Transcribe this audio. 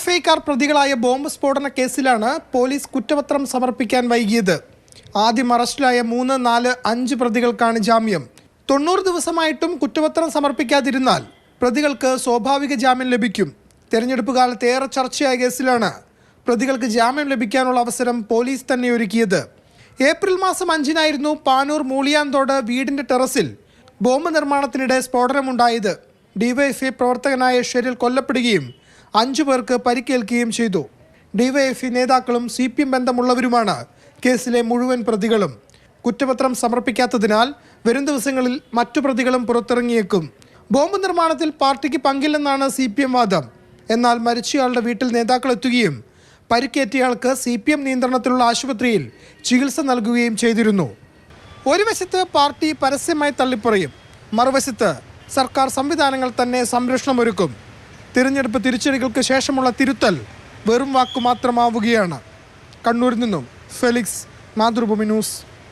ഡിവൈഎഫ്ഐക്കാർ പ്രതികളായ ബോംബ് സ്ഫോടന കേസിലാണ് പോലീസ് കുറ്റപത്രം സമർപ്പിക്കാൻ വൈകിയത്. ആദ്യം അറസ്റ്റിലായ മൂന്ന് നാല് അഞ്ച് പ്രതികൾക്കാണ് ജാമ്യം. തൊണ്ണൂറ് ദിവസമായിട്ടും കുറ്റപത്രം സമർപ്പിക്കാതിരുന്നാൽ പ്രതികൾക്ക് സ്വാഭാവിക ജാമ്യം ലഭിക്കും. തെരഞ്ഞെടുപ്പ് കാലത്ത് ഏറെ ചർച്ചയായ കേസിലാണ് പ്രതികൾക്ക് ജാമ്യം ലഭിക്കാനുള്ള അവസരം പോലീസ് തന്നെ ഒരുക്കിയത്. ഏപ്രിൽ മാസം അഞ്ചിനായിരുന്നു പാനൂർ മൂളിയാന്തോട് വീടിന്റെ ടെറസിൽ ബോംബ് നിർമ്മാണത്തിനിടെ സ്ഫോടനമുണ്ടായത്. ഡിവൈഎഫ്ഐ പ്രവർത്തകനായ ഷെരിൽ കൊല്ലപ്പെടുകയും അഞ്ചു പേർക്ക് പരിക്കേൽക്കുകയും ചെയ്തു. ഡിവൈഎഫ്ഐ നേതാക്കളും സി പി എം ബന്ധമുള്ളവരുമാണ് കേസിലെ മുഴുവൻ പ്രതികളും. കുറ്റപത്രം സമർപ്പിക്കാത്തതിനാൽ വരും ദിവസങ്ങളിൽ മറ്റു പ്രതികളും പുറത്തിറങ്ങിയേക്കും. ബോംബ് നിർമ്മാണത്തിൽ പാർട്ടിക്ക് പങ്കില്ലെന്നാണ് സി പി എം വാദം. എന്നാൽ മരിച്ചയാളുടെ വീട്ടിൽ നേതാക്കൾ എത്തുകയും പരിക്കേറ്റയാൾക്ക് സി പി എം നിയന്ത്രണത്തിലുള്ള ആശുപത്രിയിൽ ചികിത്സ നൽകുകയും ചെയ്തിരുന്നു. ഒരു വശത്ത് പാർട്ടി പരസ്യമായി തള്ളിപ്പറയും മറുവശത്ത് സർക്കാർ സംവിധാനങ്ങൾ തന്നെ സംരക്ഷണമൊരുക്കും. തിരഞ്ഞെടുപ്പ് തിരിച്ചടികൾക്ക് ശേഷമുള്ള തിരുത്തൽ വെറും വാക്കു മാത്രമാവുകയാണ്. കണ്ണൂരിൽ നിന്നും ഫെലിക്സ് മാതൃഭൂമി ന്യൂസ്.